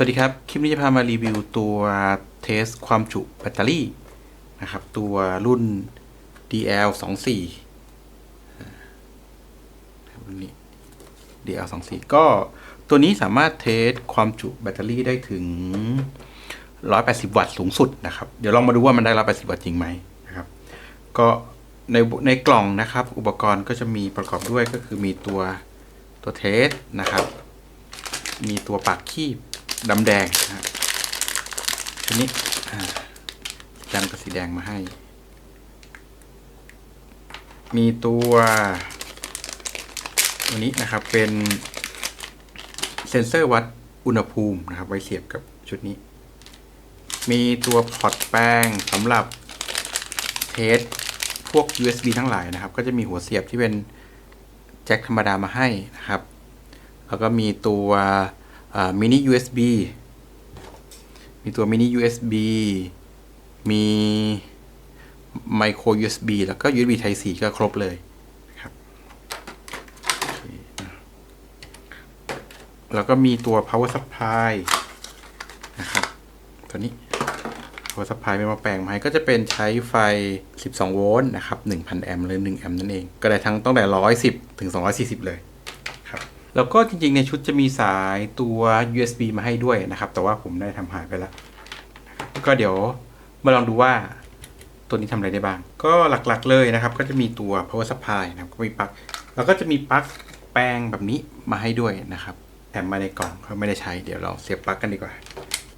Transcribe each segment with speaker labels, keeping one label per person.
Speaker 1: สวัสดีครับ คลิปนี้จะพามารีวิวตัวเทสความจุแบตเตอรี่นะครับ ตัวรุ่น DL 2 4รุ่นนี้ DL 2 4ก็ตัวนี้สามารถเทสความจุแบตเตอรี่ได้ถึง 180 วัตต์สูงสุดนะครับ เดี๋ยวลองมาดูว่ามันได้ 180 วัตต์จริงไหมนะครับ ก็ในในกล่องนะครับ อุปกรณ์ก็จะมีประกอบด้วยก็คือมีตัวตัวเทสนะครับ มีตัวปากคีบ ดำแดงนะชนิดอ่าจำกับสีแดงมาให้ มีตัวตัวนี้นะครับเป็นเซ็นเซอร์วัดอุณหภูมินะครับ ไว้เสียบกับชุดนี้ มีตัวพอร์ตแป้งสำหรับเทสพวก USB ทั้งหลายนะครับ ก็จะมีหัวเสียบที่เป็นแจ็คธรรมดามาให้นะครับ แล้วก็มีตัว มินิ USB มีตัวมินิ USB มีไมโคร USB แล้วก็ USB Type C ก็ครบเลยครับแล้วก็มีตัว power supply นะครับ ตัวนี้ power supply เป็นมาแปลงมาให้ก็จะเป็นใช้ไฟ 12 โวลต์นะครับ 1,000 แอมป์หรือ 1 แอมป์นั่นเอง ก็ได้ทั้งตั้งแต่ 110 ถึง 240 เลย แล้วก็จริงๆ ในชุดจะมีสายตัว USB มาให้ด้วยนะครับ แต่ว่าผมได้ทำหายไปแล้ว ก็เดี๋ยวมาลองดูว่าตัวนี้ทำอะไรได้บ้าง ก็หลักๆเลยนะครับ ก็จะมีตัว power supply นะครับก็มีปลั๊กแล้วก็จะมีปลั๊กแปลงแบบนี้มาให้ด้วยนะครับแถมมาในกล่องเขาไม่ได้ใช้เดี๋ยวเราเสียบปลั๊กกันดีกว่า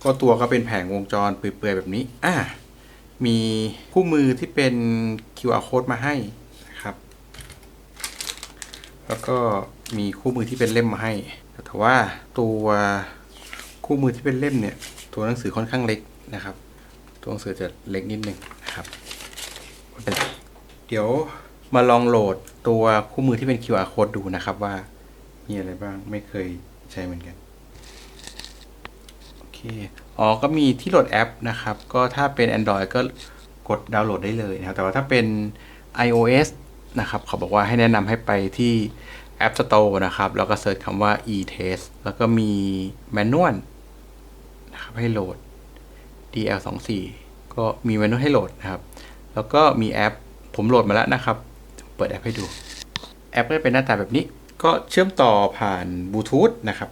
Speaker 1: ก็ตัวก็เป็นแผงวงจรเปื่อยๆแบบนี้อ่ามีคู่มือที่เป็น QR code มาให้นะครับ แล้วก็ มีคู่มือที่เป็นเล่มมาให้ แต่ว่าตัวคู่มือที่เป็นเล่มเนี่ย ตัวหนังสือค่อนข้างเล็กนะครับ ตัวหนังสือจะเล็กนิดนึงนะครับเป็นไรเดี๋ยวมาลองโหลดตัวคู่มือที่เป็น QR code ดูนะครับว่ามีอะไรบ้างไม่เคยใช้เหมือนกันโอเคอ๋อก็มีที่โหลดแอปนะครับ ก็ถ้าเป็น Android ก็กดดาวน์โหลดได้เลยนะครับแต่ว่าถ้าเป็น iOS นะครับเขาบอกว่าให้แนะนำให้ไปที่ App Store นะครับ แล้วก็เซิร์ชคำว่า e-test แล้วก็มีแมนนวลนะครับให้โหลด DL24 ก็มีแมนนวลให้โหลดนะครับ แล้วก็มีแอป ผมโหลดมาแล้วนะครับ เปิดแอปให้ดู แอปก็จะเป็นหน้าตาแบบนี้ ก็เชื่อมต่อผ่านบลูทูธนะครับ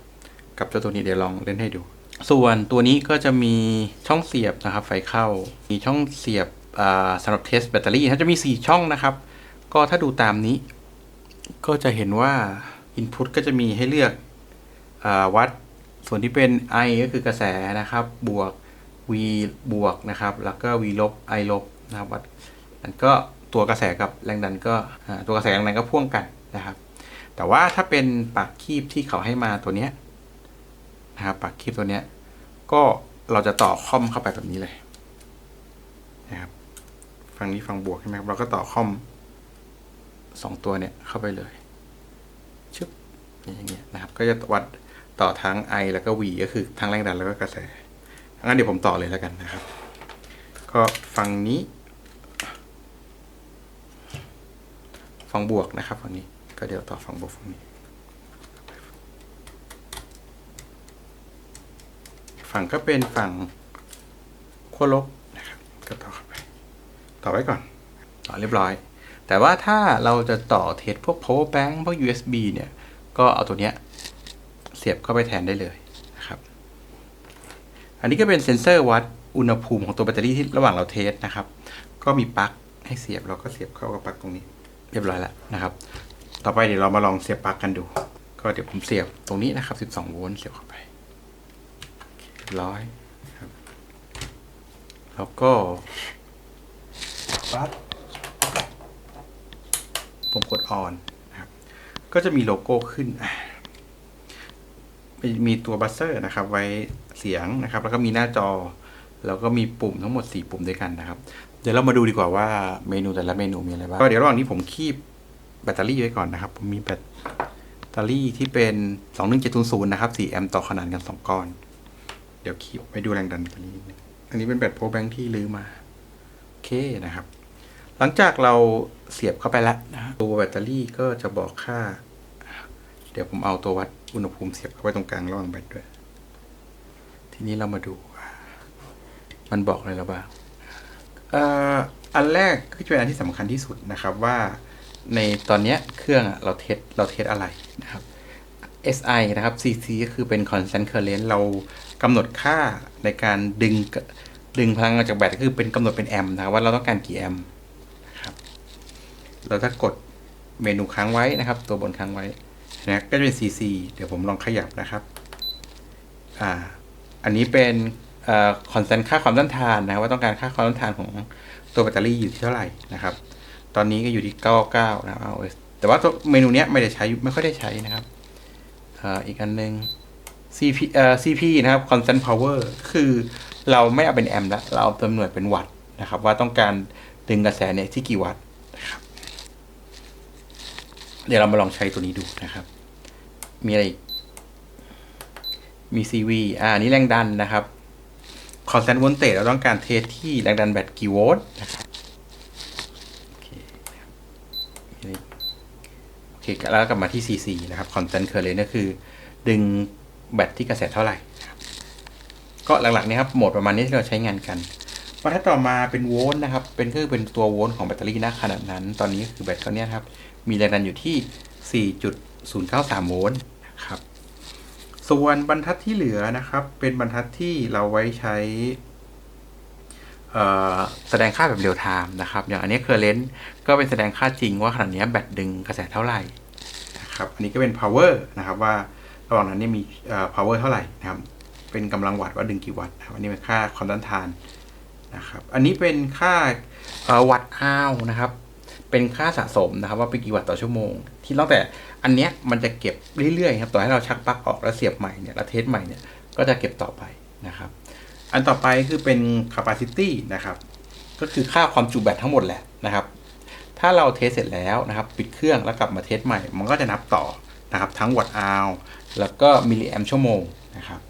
Speaker 1: กับเจ้าตัวนี้เดี๋ยวลองเล่นให้ดู ส่วนตัวนี้ก็จะมีช่องเสียบนะครับ ไฟเข้า มีช่องเสียบสำหรับเทสแบตเตอรี่ถ้าจะมี 4 ช่องนะครับ ก็ถ้าดูตามนี้ ก็จะเห็นว่า Input ก็จะมีให้เลือกอวัดส่วนที่เป็น I ก็คือกระแสนะครับ บวก V บวกนะครับ แล้วก็ V ลบ I ลบนะครับวัดนั่นก็ตัวกระแสกับแรงดันก็ตัวกระแสแรงดันก็พ่วงกันนะครับ แต่ว่าถ้าเป็นปากคีบที่เขาให้มาตัวเนี้ยนะครับปากคีบตัวเนี้ยก็เราจะต่อคอมเข้าไปแบบนี้เลยนะครับฝั่งนี้ฝั่งบวกใช่ไหมครับเราก็ต่อคอม สองตัวเนี่ยเข้าไปเลยชึบอย่างเงี้ยนะครับ ก็จะวัดต่อทั้ง I แล้วก็ V ก็คือทั้งแรงดันแล้วก็กระแสงั้นเดี๋ยวผมต่อเลยแล้วกันนะครับ ก็ฝั่งนี้ฝั่งบวกนะครับฝั่งนี้ก็เดี๋ยวต่อฝั่งบวกฝั่งนี้ ฝั่งก็เป็นฝั่งขั้วลบนะครับก็ต่อเข้าไป ต่อไว้ก่อน ต่อเรียบร้อย แต่ว่าถ้าเราจะต่อเทสพวก power bank พวก USB เนี่ย ก็เอาตัวเนี้ยเสียบเข้าไปแทนได้เลยนะครับ อันนี้ก็เป็นเซ็นเซอร์วัดอุณหภูมิของตัวแบตเตอรี่ที่ระหว่างเราเทสนะครับ ก็มีปลั๊กให้เสียบเราก็เสียบเข้ากับปลั๊กตรงนี้ เรียบร้อยแล้วนะครับ ต่อไปเดี๋ยวเรามาลองเสียบปลั๊กกันดู ก็เดี๋ยวผมเสียบตรงนี้นะครับ 12 โวลต์เสียบเข้าไปเรียบร้อยครับ แล้วก็ปั๊บ ผมกดออนนะครับก็จะมีโลโก้ขึ้นมีตัวบัสเซอร์นะครับ ไว้เสียงนะครับ แล้วก็มีหน้าจอ แล้วก็มีปุ่มทั้งหมด 4 ปุ่มด้วยกันนะครับ เดี๋ยวเรามาดูดีกว่าว่าเมนูแต่ละเมนูมีอะไรบ้างก็เดี๋ยวระหว่างนี้ผมคีบแบตเตอรี่ไว้ก่อนนะครับ ผมมีแบตเตอรี่ที่เป็น 21700นะครับ4แอมป์ต่อขนาดกัน 2 ก้อน เดี๋ยวคีบไปดูแรงดันแบตเตอรี่อันนี้เป็นแบตโพแบงค์ที่ลื้อมา โอเคนะครับ หลังจากเราเสียบเข้าไปแล้วตัวแบตเตอรี่ก็จะบอกค่า เดี๋ยวผมเอาตัววัดอุณหภูมิเสียบเข้าไปตรงกลางระหว่างแบตด้วย ทีนี้เรามาดูว่ามันบอกอะไรเราบ้างอันแรกก็จะเป็นอันที่สำคัญที่สุดนะครับว่าในตอนนี้เครื่องเราเทสเราเทสอะไรนะครับ SI นะครับ CC ก็คือเป็น constant current เรากำหนดค่าในการดึงดึงพลังงานจากแบตก็คือเป็นกำหนดเป็นแอมป์นะครับว่าเราต้องการกี่แอมป์ เราถ้ากดเมนูค้างไว้นะครับ ตัวบนค้างไว้นะก็จะเป็น CC เดี๋ยวผมลองขยับนะครับอ่าอันนี้เป็นเอ่อ constant ค่าความต้านทานนะว่าต้องการค่าความต้านทานของตัวแบตเตอรี่อยู่ที่เท่าไหร่นะครับ ตอนนี้ก็อยู่ที่ 99 นะครับ iOS แต่ว่าตัวเมนูเนี้ยไม่ได้ใช้ไม่ค่อยได้ใช้นะครับอีกอันหนึ่ง CP เอ่อ CP นะครับ constant power คือเราไม่เอาเป็นแอมป์แล้วเราเอาเป็นหน่วยเป็นวัตต์นะครับ ว่าต้องการดึงกระแสเนี่ยที่กี่วัตต์ เดี๋ยวเรามาลองใช้ตัวนี้ดูนะครับ มีอะไรอีกมี CV อ่านี้แรงดันนะครับ constant voltage เราต้องการเทสที่แรงดันแบตกี่โวลต์นะครับโอเคโอเคแล้วกลับมาที่ CC นะครับ constant current ก็คือ ดึงแบตที่กระแสเท่าไหร่ ก็หลักๆนี่ครับโหมดประมาณนี้ที่เราใช้งานกัน บรรทัดต่อมาเป็นโวลต์นะครับ เป็นคือเป็นตัวโวลต์ของแบตเตอรี่ณขนาดนั้น ตอนนี้ก็คือแบตเขาเนี่ยครับ มีแรงดันอยู่ที่ 4.093 โวลต์นะครับ ส่วนบรรทัดที่เหลือนะครับ เป็นบรรทัดที่เราไว้ใช้แสดงค่าแบบเรียลไทม์นะครับ อย่างอันนี้เคอร์เรนต์ก็เป็นแสดงค่าจริงว่าขนาดนี้แบตดึงกระแสเท่าไหร่นะครับ อันนี้ก็เป็น power นะครับว่าระหว่างนั้นเนี่ยมี power เท่าไหร่นะครับ เป็นกำลังวัตต์ว่าดึงกี่วัตต์นะครับอันนี้เป็นค่าความต้านทาน นะครับ อันนี้เป็นค่าวัตต์อ้าวนะครับ เป็นค่าสะสมนะครับ ว่าเป็นกี่วัตต์ต่อชั่วโมง ที่ตั้งแต่อันเนี้ยมันจะเก็บเรื่อยๆครับ ต่อให้เราชักปลั๊กออกแล้วเสียบใหม่เนี่ยแล้วเทสใหม่เนี่ยก็จะเก็บต่อไปนะครับ อันต่อไปคือเป็น capacity นะครับ ก็คือค่าความจุแบตทั้งหมดแหละนะครับ ถ้าเราเทสเสร็จแล้วนะครับ ปิดเครื่องแล้วกลับมาเทสใหม่ มันก็จะนับต่อนะครับ ทั้งวัตต์อาวแล้วก็มิลลิแอมชั่วโมงนะครับ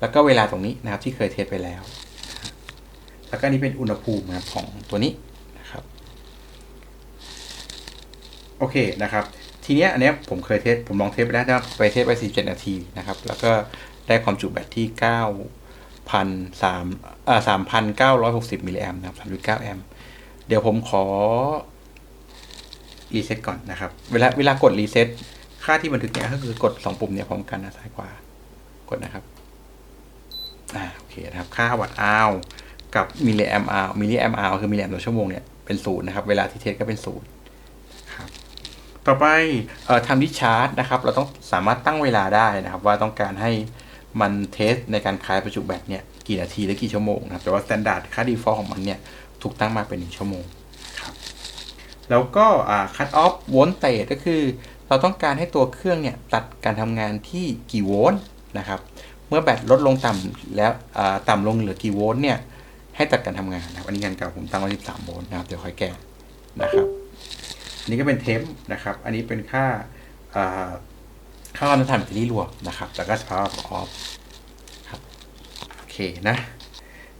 Speaker 1: แล้วก็เวลาตรงนี้นะครับที่เคยเทสไปแล้ว แล้วก็นี่เป็นอุณหภูมินะครับของตัวนี้นะครับ โอเคนะครับ ทีเนี้ยอันเนี้ยผมเคยเทส ผมลองเทสไปแล้วนะครับไปเทสไป 47 นาทีนะครับ แล้วก็ได้ความจุแบตที่9พันสามอ่าสามพันเก้าร้อยหกสิบมิลลิแอมป์นะครับสามจุดเก้าแอมป์เดี๋ยวผมขอรีเซ็ตก่อนนะครับ เวลาเวลากดรีเซ็ตค่าที่บันทึกเนี่ยก็คือกดสองปุ่มเนี่ยพร้อมกันนะซ้ายขวากดนะครับ อ่าโอเคนะครับ ค่าวัตต์อาว กับมิลลิแอมป์อาวมิลลิแอมป์อาวคือมิลลิแอมป์ต่อชั่วโมงเนี่ยเป็นศูนย์นะครับ เวลาที่เทสก็เป็นศูนย์ครับต่อไปเอ่อทำดิชาร์จนะครับ เราต้องสามารถตั้งเวลาได้นะครับ ว่าต้องการให้มันเทสในการคลายประจุแบตเนี่ยกี่นาทีหรือกี่ชั่วโมงนะครับแต่ว่า s t ต n d า r d ค่า default ของมันเนี่ยถูกตั้งมาเป็น1ชั่วโมงครับแล้วก็อ่า cut off voltage ก็คือ เราต้องการให้ตัวเครื่องเนี่ยตัดการทำงานที่กี่โวลต์นะครับ เมื่อแบตลดลงต่ำแล้วอ่าต่ำลงเหลือกี่โวลต์เนี่ย ให้ตัดการทำงานนะครับอันนี้งานเก่าผมตั้งไว้13โวลต์นะครับเดี๋ยวค่อยแก้นะครับอันนี้ก็เป็นเทมนะครับ อันนี้เป็นค่าอ่าค่าความต้านทานแบตเตอรี่รวมนะครับแล้วก็สภาวะออฟครับโอเคนะ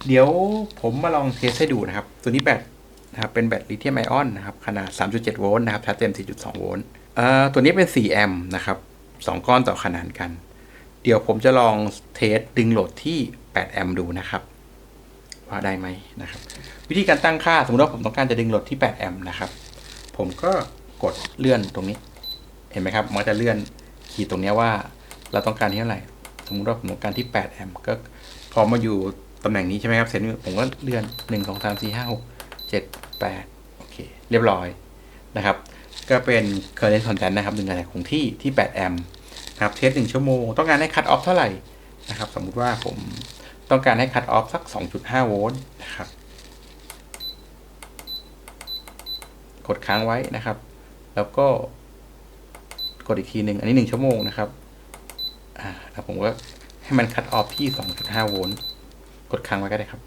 Speaker 1: เดี๋ยวผมมาลองเทสให้ดูนะครับ ตัวนี้แบตนะครับเป็นแบตลิเธียมไอออนนะครับขนาด 3.7 โวลต์นะครับชาร์จเต็ม 4.2 โวลต์อ่อตัวนี้เป็น 4 แอมป์นะครับ 2 ก้อนต่อขนานกัน เดี๋ยวผมจะลองเทสดึงโหลดที่ 8 แอมป์ดูนะครับ ว่าได้ไหมนะครับ วิธีการตั้งค่าสมมติว่าผมต้องการจะดึงโหลดที่8แอมป์นะครับ ผมก็กดเลื่อนตรงนี้ เห็นไหมครับ มันจะเลื่อนขีดตรงนี้ว่าเราต้องการที่เท่าไหร่ สมมติว่าผมต้องการที่8แอมป์ก็พอมาอยู่ตำแหน่งนี้ใช่ไหมครับเสร็จผมก็เลื่อน 1 2 3 4 5 6 7 8โอเค เรียบร้อยนะครับ ก็เป็น current constant นะครับดึงกระแสคงที่ที่8แอมป์นะครับเทส1ชั่วโมง ต้องการให้ cut off เท่าไหร่นะครับ สมมุติว่าผม ต้องการให้คัตออฟสัก 2.5 โวลต์นะครับ กดค้างไว้นะครับ แล้วก็กดอีกทีหนึ่งอันนี้หนึ่งชั่วโมงนะครับอ่าแล้วผมก็ให้มันคัดออฟที่ 2.5 โวลต์ กดค้างไว้ก็ได้ครับ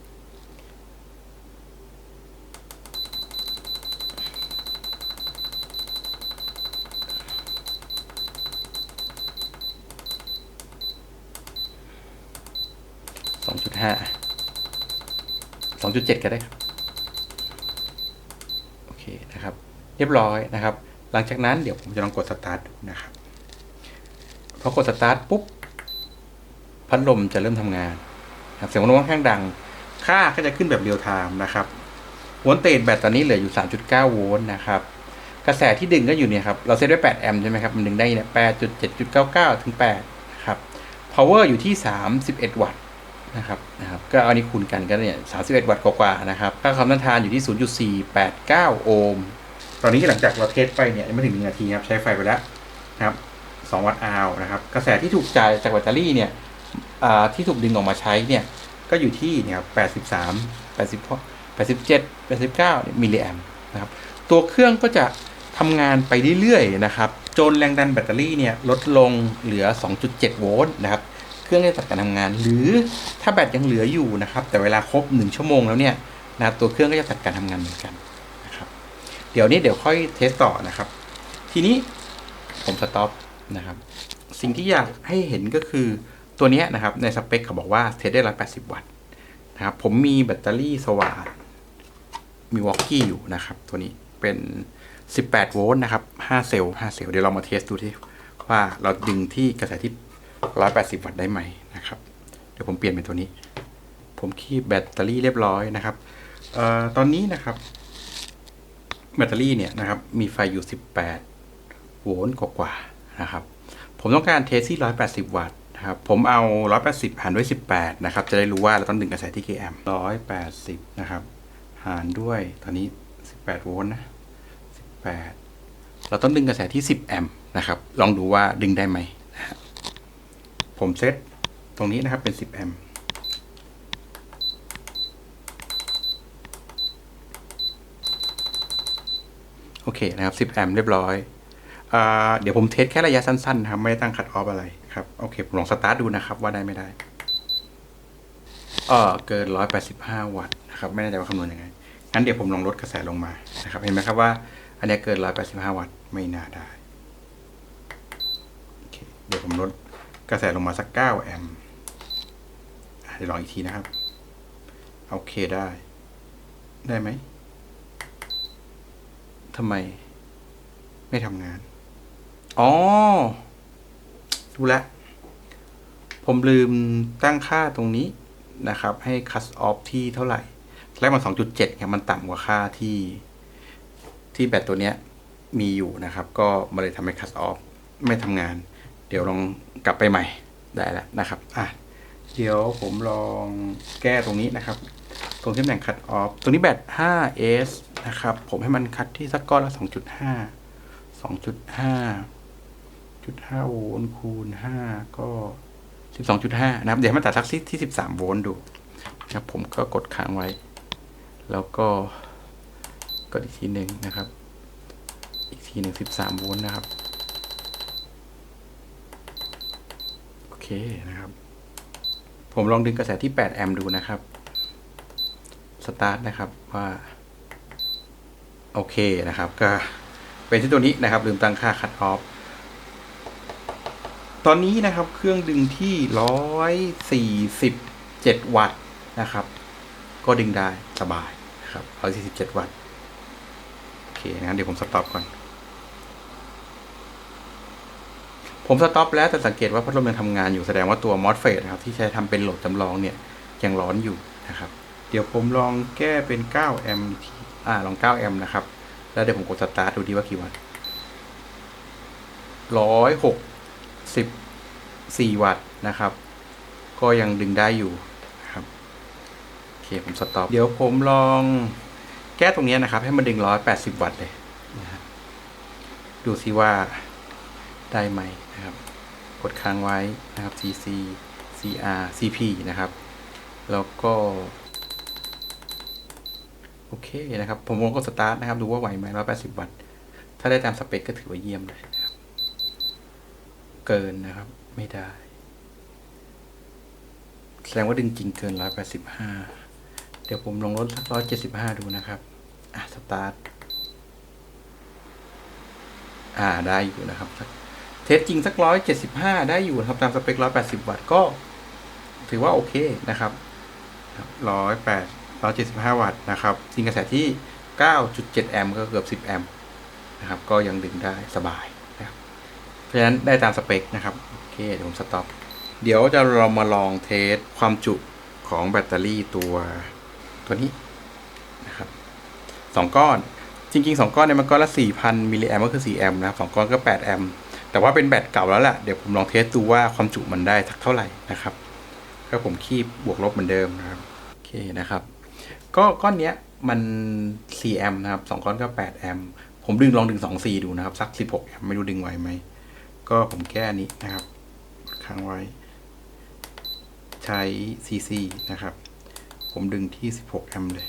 Speaker 1: 2.5 2.7ก็ได้ครับโอเคนะครับ เรียบร้อยนะครับ หลังจากนั้นเดี๋ยวผมจะลองกดสตาร์ทดูนะครับพอกดสตาร์ทปุ๊บพัดลมจะเริ่มทำงานครับเสียงมันค่อนข้างดัง ค่าก็จะขึ้นแบบเรียลไทม์นะครับโวลต์เตจแบตตอนนี้เหลืออยู่ 3.9 โวลต์นะครับกระแสที่ดึงก็อยู่เนี่ยครับ เราเซตไว้ 8 แอมป์ใช่ไหมครับ มันดึงได้เนี่ย8.7.99 ถึง8นะครับ power อยู่ที่ 31 วัตต์ นะครับนะครับก็เอาอันนี้คูณกันก็เนี่ย31วัตต์กว่าๆนะครับค่าความต้านทานอยู่ที่ 0.489 โอห์มตอนนี้หลังจากเราเทสไปเนี่ยยังไม่ถึง1นาทีครับใช้ไฟไปแล้วนะครับ2วัตต์อาวนะครับกระแสที่ถูกจ่ายจากแบตเตอรี่เนี่ยที่ถูกดึงออกมาใช้เนี่ยก็อยู่ที่เนี่ยครับ83 80 87 89เนี่มิลลิแอมนะครับตัวเครื่องก็จะทำงานไปเรื่อยๆนะครับจนแรงดันแบตเตอรี่เนี่ยลดลงเหลือ 2.7 โวลต์นะครับ เครื่องจะตัดการทำงาน หรือถ้าแบตยังเหลืออยู่นะครับ แต่เวลาครบ 1 ชั่วโมงแล้วเนี่ยนะตัวเครื่องก็จะตัดการทำงานเหมือนกันนะครับ เดี๋ยวนี้เดี๋ยวค่อยเทสต่อนะครับ ทีนี้ผมสต็อปนะครับ สิ่งที่อยากให้เห็นก็คือตัวนี้นะครับในสเปคเขาบอกว่าเทสได้180วัตต์นะครับ ผมมีแบตเตอรี่สว่านมีวอลกี้อยู่นะครับ ตัวนี้เป็น 18 โวลต์นะครับ 5 เซลล์ 5 เซลล์ เดี๋ยวเรามาเทสดูที่ว่าเราดึงที่กระแสที่ 180 วัตต์ได้ไหมนะครับ เดี๋ยวผมเปลี่ยนเป็นตัวนี้ ผมคีบแบตเตอรี่เรียบร้อยนะครับออตอนนี้นะครับ แบตเตอรี่เนี่ยนะครับ มีไฟอยู่ 18 โวลต์กว่าๆนะครับ ผมต้องการเทสที่ 180 วัตต์นะครับ ผมเอา 180 หารด้วย 18 นะครับ จะได้รู้ว่าเราต้องดึงกระแสที่กี่แอมป์180 นะครับ หารด้วยตอนนี้ 18 โวลต์นะ 18 เราต้องดึงกระแสที่ 10 แอมป์นะครับ ลองดูว่าดึงได้ไหม ผมเซตตรงนี้นะครับเป็น 10 แอมป์โอเคนะครับ 10 แอมป์เรียบร้อยอเดี๋ยวผมเทสแค่ระยะสั้นๆนะครับไม่ได้ตั้งคัดออฟอะไรครับ โอเค ผมลองสตาร์ทดูนะครับ ว่าได้ไม่ได้เออเกิน 185 วัตต์นะครับ ไม่แน่ใจว่าคำนวณยังไง งั้นเดี๋ยวผมลองลดกระแสลงมานะครับ เห็นไหมครับว่า อันเนี้ยเกิน 185 วัตต์ไม่น่าได้ เดี๋ยวผมลด กระแสลงมาสัก 9 แอมป์เดี๋ยวลองอีกทีนะครับ โอเคได้ ได้ไหมทำไม ไม่ทำงาน อ๋อ ดูแลผมลืมตั้งค่าตรงนี้นะครับ ให้ cut off ที่เท่าไหร่ แรกมัน 2.7ครับมันต่ำกว่าค่าที่ ที่แบตตัวเนี้ยมีอยู่นะครับ ก็มาเลยทำให้ cut off ไม่ทำงาน เดี๋ยวลองกลับไปใหม่ได้แล้วนะครับอะเดี๋ยวผมลองแก้ตรงนี้นะครับ ตรงที่ตำแหน่ง cut off ตรงนี้แบต 5s นะครับ ผมให้มันคัดที่สักก้อนละ 2.5 2.5จุด5โวลต์คูณ 5 ก็ 12.5 นะครับ เดี๋ยวมันตัดสักที่ที่ 13 โวลต์ดูนะครับ ผมก็กดค้างไว้ แล้วก็กดอีกทีหนึ่งนะครับ อีกทีหนึ่ง13 โวลต์นะครับ โอเค นะครับ ผมลองดึงกระแสที่ 8 แอมป์ดูนะครับ สตาร์ทนะครับว่า โอเคนะครับ ก็เป็นที่ตัวนี้นะครับ ลืมตั้งค่าคั t ออฟตอนนี้นะครับเครื่องดึงที่ร้อยสี่สิบเจ็ดวัตต์นะครับ ก็ดึงได้สบายนะครับร้อยสี่สิบเจ็ดวัตต์ โอเคงั้นเดี๋ยวผมสต็อปก่อน ผมสต็อปแล้วแต่สังเกตว่าพัดลมยังทำงานอยู่แสดงว่าตัวมอสเฟตครับที่ใช้ทำเป็นโหลดจำลองเนี่ยยังร้อนอยู่นะครับ เดี๋ยวผมลองแก้เป็น 9 แอมป์อ่าลอง 9 แอมป์นะครับ แล้วเดี๋ยวผมกดสตาร์ทดูดีว่ากี่วัตต์ร้อยหกสิบสี่วัตต์นะครับ ก็ยังดึงได้อยู่นะครับโอเคผมสต็อปเดี๋ยวผมลองแก้ตรงนี้นะครับ ให้มันดึงร้อยแปดสิบวัตต์เลยดูซิว่า ได้ไหมนะครับ กดค้างไว้นะครับ CC CR CP นะครับ แล้วก็โอเคนะครับ ผมลองกดสตาร์ทนะครับ ดูว่าไหวไหมร้อยแปดสิบวัตต์ ถ้าได้ตามสเปคก็ถือว่าเยี่ยมเลยนะครับ เกินนะครับ ไม่ได้ แสดงว่าดึงจริงเกินร้อยแปดสิบห้า เดี๋ยวผมลองลดสักร้อยเจ็ดสิบห้าดูนะครับ อะ สตาร์ท อ่า ได้อยู่นะครับสัก เทสจริงสักร้อยเจ็ดสิบห้าได้อยู่ครับตามสเปคร้อยแปดสิบวัตต์ก็ ถือว่าโอเคนะครับร้อยแปดร้อยเจ็ดสิบห้าวัตต์นะครับยิงกระแสที่เก้าจุดเจ็ดแอมป์ก็เกือบสิบแอมป์นะครับ ก็ยังดึงได้สบายนะครับเพราะฉะนั้นได้ตามสเปคนะครับ โอเค เดี๋ยวผมสต็อปเดี๋ยวจะเรามาลองเทสความจุของแบตเตอรี่ตัวตัวนี้นะครับสองก้อนจริงๆสองก้อนเนี่ยมันก้อนละสี่พันมิลลิแอมก็คือสี่แอมป์นะครับสองก้อนก็แปดแอมป์ แต่ว่าเป็นแบตเก่าแล้วแหละเดี๋ยวผมลองเทสดูว่าความจุมันได้สักเท่าไหร่นะครับก็ผมคีบบวกลบเหมือนเดิมนะครับโอเคนะครับ ก็ก้อนเนี้ยมัน 4 แอมป์นะครับสองก้อนก็ 8 แอมป์ผมดึงลองดึง2 4ดูนะครับ สัก 16 แอมป์ไม่รู้ดึงไหวไหม ก็ผมแก้อันนี้นะครับค้างไว้ ใช้ CC นะครับ ผมดึงที่ 16 แอมป์เลย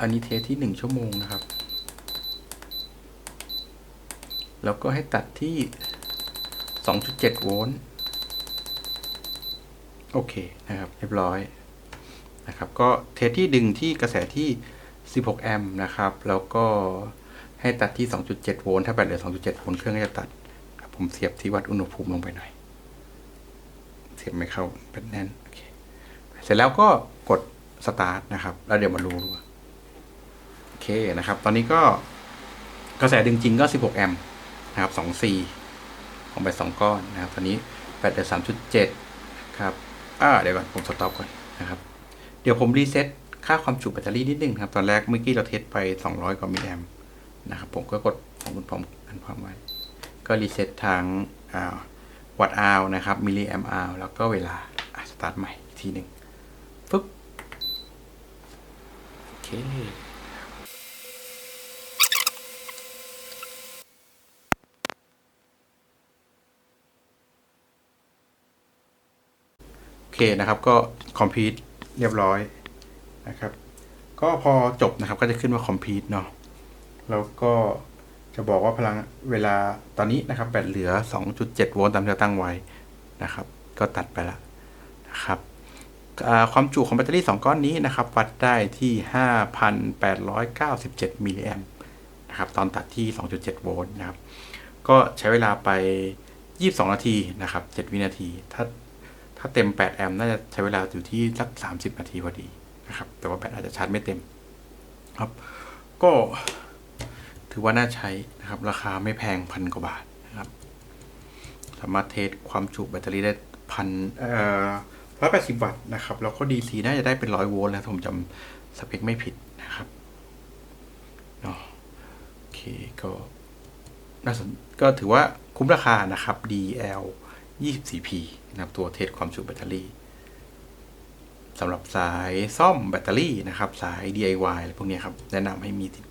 Speaker 1: อันนี้เทสที่ 1 ชั่วโมงนะครับ แล้วก็ให้ตัดที่ 2.7 โวลต์ โอเคนะครับ เรียบร้อยนะครับ ก็เทสที่ดึงที่กระแสที่ 16 แอมป์นะครับ แล้วก็ให้ตัดที่ 2.7 โวลต์ ถ้าแบตเหลือ 2.7 โวลต์ เครื่องก็จะตัด ผมเสียบที่วัดอุณหภูมิลงไปหน่อย เสียบไม่เข้าแบตแน่น โอเค เสร็จแล้วก็กดสตาร์ทนะครับ แล้วเดี๋ยวมาดูดูโอเคนะครับ ตอนนี้ก็กระแสดึงจริงก็ 16 แอมป์ นะครับ2 4ของแบต2ก้อนนะครับตอนนี้แบตเหลือ3.7ครับอ่าเดี๋ยวก่อนผมสต็อปก่อนนะครับ เดี๋ยวผมรีเซ็ตค่าความจุแบตเตอรี่นิดนึงครับ ตอนแรกเมื่อกี้เราเทสไป 200 กว่ามิลลิแอมนะครับ ผมก็กดของคุณพร้อมกันพร้อมไว้ ก็รีเซ็ตทางอ่าวัตต์อาวนะครับ มิลลิแอมอาวแล้วก็เวลาอะสตาร์ทใหม่อีกทีหนึ่งฟึบโอเค โอเคนะครับ ก็คอมพิวต์เรียบร้อยนะครับ ก็พอจบนะครับก็จะขึ้นว่าคอมพิวต์เนาะแล้วก็จะบอกว่าพลังเวลาตอนนี้นะครับแบตเหลือ 2.7 โวลต์ตามที่เราตั้งไว้นะครับ ก็ตัดไปละนะครับความจุของแบตเตอรี่ 2 ก้อนนี้นะครับ วัดได้ที่ 5,897 มิลลิแอมนะครับตอนตัดที่ 2.7 โวลต์นะครับ ก็ใช้เวลาไป 22 นาทีนะครับ 7 วินาที ถ้า ถ้าเต็ม 8 แอมป์น่าจะใช้เวลาอยู่ที่สัก 30 นาทีพอดีนะครับ แต่ว่าแบตอาจจะชาร์จไม่เต็มครับ ก็ถือว่าน่าใช้นะครับ ราคาไม่แพงพันกว่าบาทนะครับ สามารถเทสความจุแบตเตอรี่ได้พันเอ่อร้อยแปดสิบวัตต์นะครับ แล้วก็ DC น่าจะได้เป็นร้อยโวลต์แล้วผมจำสเปคไม่ผิดนะครับเนาะโอเคก็น่าสนก็ถือว่าคุ้มราคานะครับ DL 24P นะครับตัวเทสความจุแบตเตอรี่สำหรับสายซ่อมแบตเตอรี่นะครับ สาย DIY อะไรพวกนี้ครับ แนะนำให้มีติด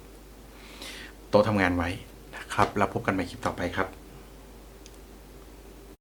Speaker 1: โต๊ะทำงานไว้นะครับ แล้วพบกันใหม่คลิปต่อไปครับ